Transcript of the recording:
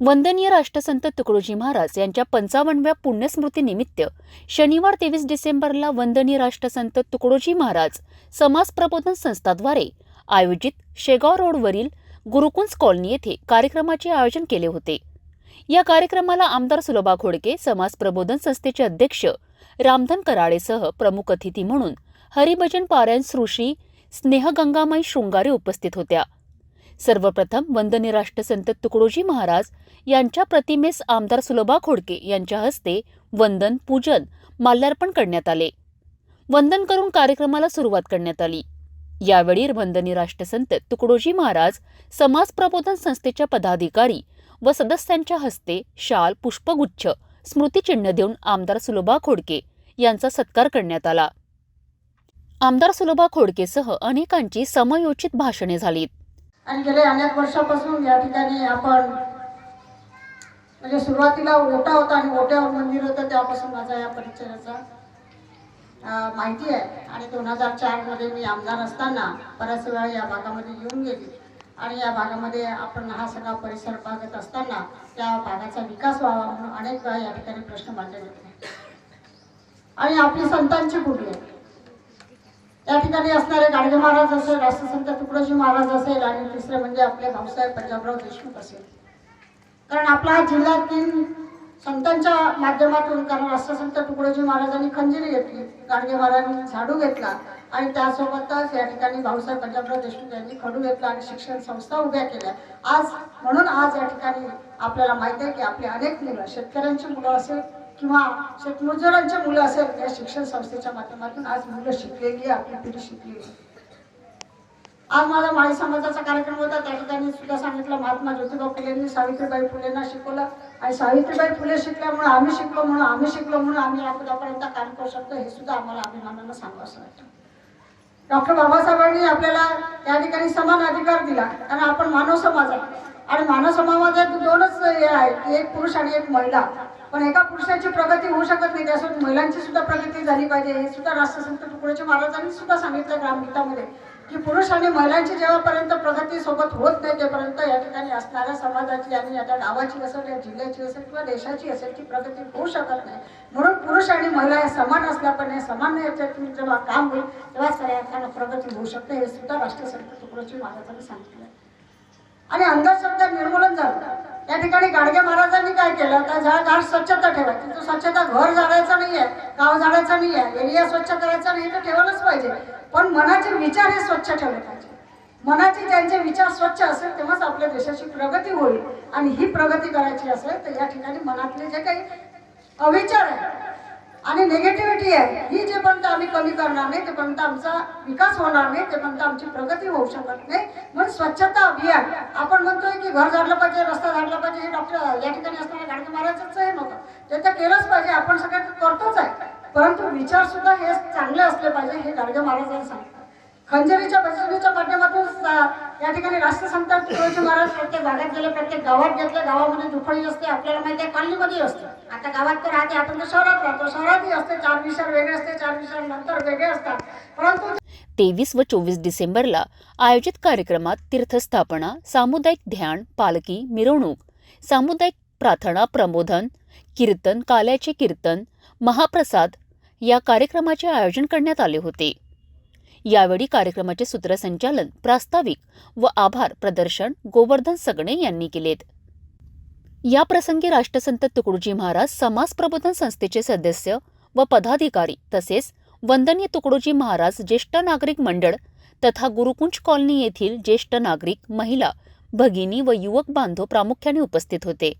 वंदनीय राष्ट्रसंत तुकडोजी महाराज यांच्या पंचावन्नव्या पुण्यस्मृतीनिमित्त शनिवार तेवीस डिसेंबरला वंदनीय राष्ट्रसंत तुकडोजी महाराज समाज प्रबोधन संस्थाद्वारे आयोजित शेगाव रोडवरील गुरुकुंज कॉलनी येथे कार्यक्रमाचे आयोजन केले होते. या कार्यक्रमाला आमदार सुलभा खोडके समाज प्रबोधन संस्थेचे अध्यक्ष रामधन कराळेसह प्रमुख अतिथी म्हणून हरिभजन पारायण श्रुशी स्नेहगंगामाई शृंगारे उपस्थित होत्या. सर्वप्रथम वंदनीय राष्ट्रसंत तुकडोजी महाराज यांच्या प्रतिमेस आमदार सुलभा खोडके यांच्या हस्ते वंदन पूजन माल्यार्पण करण्यात आले. वंदन करून कार्यक्रमाला सुरुवात करण्यात आली. यावेळी वंदनीय राष्ट्रसंत तुकडोजी महाराज समाज प्रबोधन संस्थेच्या पदाधिकारी व सदस्यांच्या हस्ते शाल पुष्पगुच्छ स्मृतिचिन्ह देऊन आमदार सुलभा खोडके यांचा सत्कार करण्यात आला. आमदार सुलभा खोडकेसह अनेकांची समयोचित भाषणे झालीत. आणि गेले अनेक वर्षापासून या ठिकाणी आपण म्हणजे सुरुवातीला ओटा होता आणि ओट्यावर मंदिर होतं त्यापासून माझा या परिचयाचा माहिती आहे. आणि दोन हजार चारमध्ये मी आमदार असताना बऱ्याच वेळा या भागामध्ये येऊन गेली. आणि या भागामध्ये आपण हा सगळा परिसर पाहत असताना त्या भागाचा विकास व्हावा म्हणून अनेक वेळा या ठिकाणी प्रश्न मांडले होते आणि आपली संतांची भूमी आहे? या ठिकाणी असणारे गाडगे महाराज असेल राष्ट्रसंत तुकडोजी महाराज असेल आणि तिसरे म्हणजे आपले भाऊसाहेब पंजाबराव देशमुख असेल. कारण आपला हा जिल्हा तीन संतांच्या माध्यमातून कारण राष्ट्रसंत तुकडोजी महाराजांनी खंजिरी घेतली गाडगे महाराजांनी झाडू घेतला आणि त्यासोबतच या ठिकाणी भाऊसाहेब पंजाबराव देशमुख यांनी खडू घेतला आणि शिक्षण संस्था उभ्या केल्या. आज म्हणून आज या ठिकाणी आपल्याला माहिती आहे की आपले अनेक मुलं शेतकऱ्यांची मुलं असेल किंवा शेतमजुरांची मुलं असेल या शिक्षण संस्थेच्या माध्यमातून आज मुलं शिकलेली आपली पिढी शिकली आज माझा माळी समाजाचा कार्यक्रम होता त्या ठिकाणी सुद्धा सांगितलं महात्मा ज्योतिबा फुलेंनी सावित्रीबाई फुलेंना शिकवलं. आणि सावित्रीबाई फुले शिकल्यामुळे आम्ही शिकलो म्हणून आम्ही शिकलो म्हणून आम्ही या काम करू शकतो हे सुद्धा आम्हाला अभिमानानं सांगावं वाटतं. डॉक्टर बाबासाहेबांनी आपल्याला या ठिकाणी समान अधिकार दिला कारण आपण मानव समाज आहे. आणि मानव समाजात दोनच हे आहे की एक पुरुष आणि एक महिला. पण एका पुरुषाची प्रगती होऊ शकत नाही त्यासाठी महिलांची सुद्धा प्रगती झाली पाहिजे. हे सुद्धा राष्ट्रसंत तुकडोजी महाराजांनी सुद्धा सांगितलं ग्रामगीतामध्ये की पुरुष आणि महिलांची जेव्हापर्यंत प्रगती सोबत होत नाही तेपर्यंत या ठिकाणी असणाऱ्या समाजाची आणि या त्या गावाची असेल या जिल्ह्याची असेल किंवा देशाची असेल ती प्रगती होऊ शकत नाही. म्हणून पुरुष आणि महिला हे समान असल्यापणे समान याच्यातून जेव्हा काम होईल तेव्हाच खऱ्या अर्थानं प्रगती होऊ शकते हे सुद्धा राष्ट्रसंत तुकडोजी महाराजांनी सांगितलं. आणि अंधश्रद्धा निर्मूलन झालं. त्या ठिकाणी गाडगे महाराजांनी काय केलं? तर झाड झाड स्वच्छता ठेवायची. तो स्वच्छता घर जाळायचं नाही आहे गाव जाळायचं नाही आहे एरिया स्वच्छ करायचा नाही तर ठेवलंच पाहिजे. पण मनाचे विचार हे स्वच्छ ठेवले पाहिजे. मनाचे ज्यांचे विचार स्वच्छ असेल तेव्हाच आपल्या देशाची प्रगती होईल. आणि ही प्रगती करायची असेल तर या ठिकाणी मनातले जे काही अविचार आहे आणि निगेटिव्हिटी आहे. ही जे पर्यंत आम्ही कमी करणार नाही तेपर्यंत आमचा विकास होणार नाही तेपर्यंत आमची प्रगती होऊ शकत नाही. म्हणून स्वच्छता अभियान. आपण म्हणतोय की घर झाडलं पाहिजे रस्ता झाडला पाहिजे हे डॉक्टर या ठिकाणी असणाऱ्या गाडगे महाराजांचं हे नव्हतं. ते तर केलंच पाहिजे आपण सगळं करतोच आहे. परंतु विचार सुद्धा हे चांगले असले पाहिजे हे गाडगे महाराजांना सांगतात खंजरीच्या बसवणीच्या माध्यमातून या ठिकाणी राष्ट्रसंत तुकडोजी महाराज प्रत्येक भागात गेले प्रत्येक गावात घेतले. गावामध्ये दुफळी असते आपल्याला माहिती आहे कॉलनीमध्ये असते. आता गावात तर राहते आपण तर शहरात राहतो. शहरातही असते चार विषय वेगळे असते चार विषय नंतर वेगळे असतात. परंतु तेवीस व चोवीस डिसेंबरला आयोजित कार्यक्रमात तीर्थस्थापना सामुदायिक ध्यान पालखी मिरवणूक सामुदायिक प्रार्थना प्रबोधन कीर्तन काल्याचे कीर्तन महाप्रसाद या कार्यक्रमाचे आयोजन करण्यात आले होते. यावेळी कार्यक्रमाचे सूत्रसंचालन प्रास्ताविक व आभार प्रदर्शन गोवर्धन सगणे यांनी केलेत. या प्रसंगी राष्ट्रसंत तुकडोजी महाराज समाज प्रबोधन संस्थेचे सदस्य व पदाधिकारी तसेच वंदनीय तुकडोजी महाराज ज्येष्ठ नागरिक मंडळ तथा गुरुकुंज कॉलनी येथील ज्येष्ठ नागरिक महिला भगिनी व युवक बांधव प्रामुख्याने उपस्थित होते.